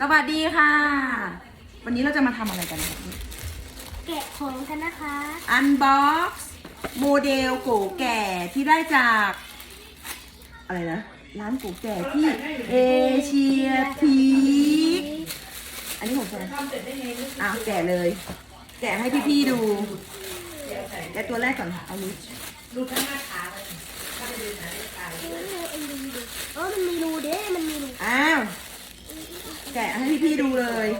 สวัสดีค่ะ วันนี้เราจะมาทำอะไรกันคะแกะของกันนะคะ อันบ็อกซ์โมเดลโกแก่ที่ได้จาก อะไรนะ ร้านโกแก่ที่เอเชียทีคอันนี้ของใครอะแกะเลย แกะให้พี่ๆดู แกะตัวแรกก่อนค่ะเอาลิชเออมันมีรูเด้ มันมีรู อ้าว แกะให้พี่ๆดูเลย น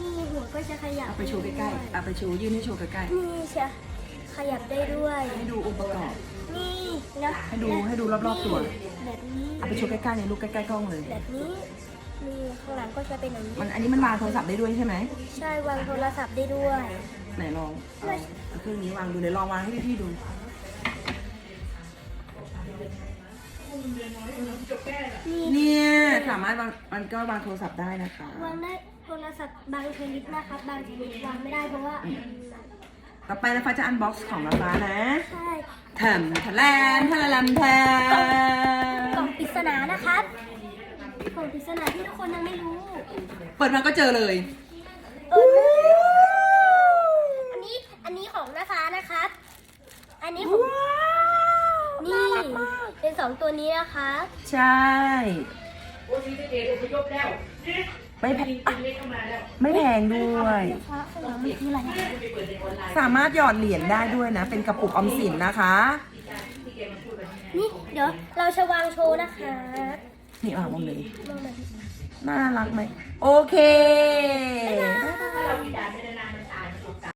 ี่หัวก็จะขยับเอาไปโชว์ใกล้ๆเอาไปโชว์ยื่นให้โชว์ใกล้นี่เชียขยับได้ด้วยๆให้ดูองค์ประกอบ นี่แล้วให้ดูให้ดูรอบๆตัว แบบนี้เอาไปโชว์ใกล้ๆในลูกใกล้ๆกล้องเลย แบบนี้ นี่ข้างหลังก็จะเป็นแบบนี้มันอันนี้มันวางโทรศัพท์ได้ด้วยใช่ไหมใช่วางโทรศัพท์ได้ด้วย ไหนลองเอาเอาเครื่องนี้วางดูเดี๋ยวลองวางให้พี่ๆดูนี่เนี่ยสามารถวางมันก็วางโทรศัพท์ได้นะคะ วางได้โทรศัพท์บางชนิดนะคะบางชนิดวางไม่ได้เพราะว่าต่อไปนะฟ้าจะอันบ็อกซ์ของนะฟ้านะใช่แถมแถลนแถลมแถกล่อมงปริศนานะครับ กล่องปริศนาที่ทุกคนยังไม่รู้ เปิดมาก็เจอเลย เอออันนี้ อันนี้ของน้าฟ้านะครับ อันนี้ของนี่ เป็นสองตัวนี้นะคะ ใช่ ไม่แพงอะไม่แพงด้วยฟ้าข้างหลังมันคืออะไรสามารถหยอดเหรียญได้ด้วยนะ เป็นกระปุกออมสินนะคะ นี่ เดี๋ยวเราจะวางโชว์นะคะ นี่อะมองเลยมองหน่อยน่ารักไหมโอเคบ๊ายบาย